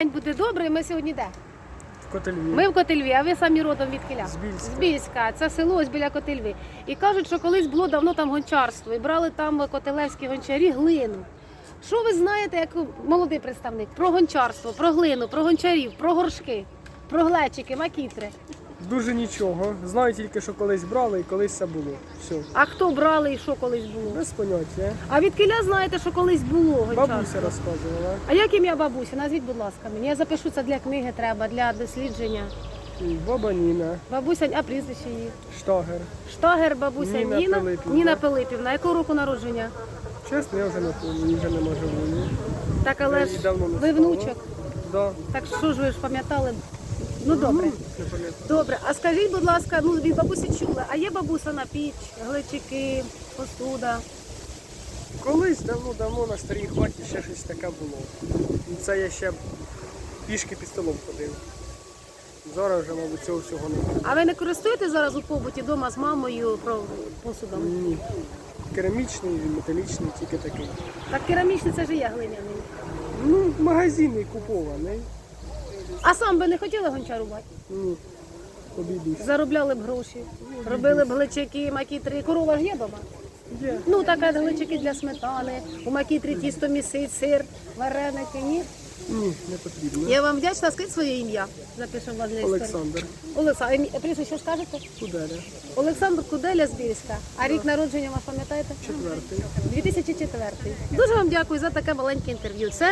День буде добрий. Ми сьогодні де? В Котельві. Ми в Котельві, а ви самі родом від Киля? З Більська. З Більська. Це село ось біля Котельви. І кажуть, що колись було давно там гончарство, і брали там котелевські гончарі глину. Що ви знаєте, як молодий представник, про гончарство, про глину, про гончарів, про горшки, про глечики, макітри? Дуже нічого. Знаю тільки, що колись брали і колись це було. Все. А хто брали і що колись було? Без поняття. А від Киля знаєте, що колись було гончарство? Бабуся розказувала. А як ім'я бабусі? Назвіть, будь ласка, мені. Я запишу це для книги, треба, для дослідження. Баба Ніна, Бабуся, а прізвище її? Штагер. Штагер, бабуся Ніна Ніна. Пилипівна. Ніна Пилипівна. Якого року народження? Чесно, я вже не пам'ятаю, вже нема живої. Так, але ж давно не ви стало. внучок. Да. Так що ж ви ж пам'ятали? Ну добре. Добре. А скажіть, будь ласка, ну від бабусі чули, а є бабуса на піч, глечики, посуда? Колись давно-давно на старій хаті ще щось таке було. Це я ще пішки під столом ходив. Зараз вже, мабуть, цього всього немає. А ви не користуєтесь зараз у побуті вдома з мамою про посудом? Ні. Керамічний, металічний, тільки такий. Так керамічний це ж і є глиняний. Ну, магазинний купований. А сам би не хотіли гончарувати? Ні. Обійдусь. Заробляли б гроші, робили б глечики, макітри. Корова ж є вдома? Є. Ну, така глечики для сметани, у макітрі тісто місить, сир, вареники, ні? Ні, не потрібно. Я вам вдячна, скажіть своє ім'я. Запишемо вас для історії. Олександр. Олександр, ім'я- прізвище що скажете? Куделя. Олександр Куделя з Більська. А рік народження вас пам'ятаєте? Четвертий. 2004. Дуже вам дякую за таке маленьке інтерв'ю. Це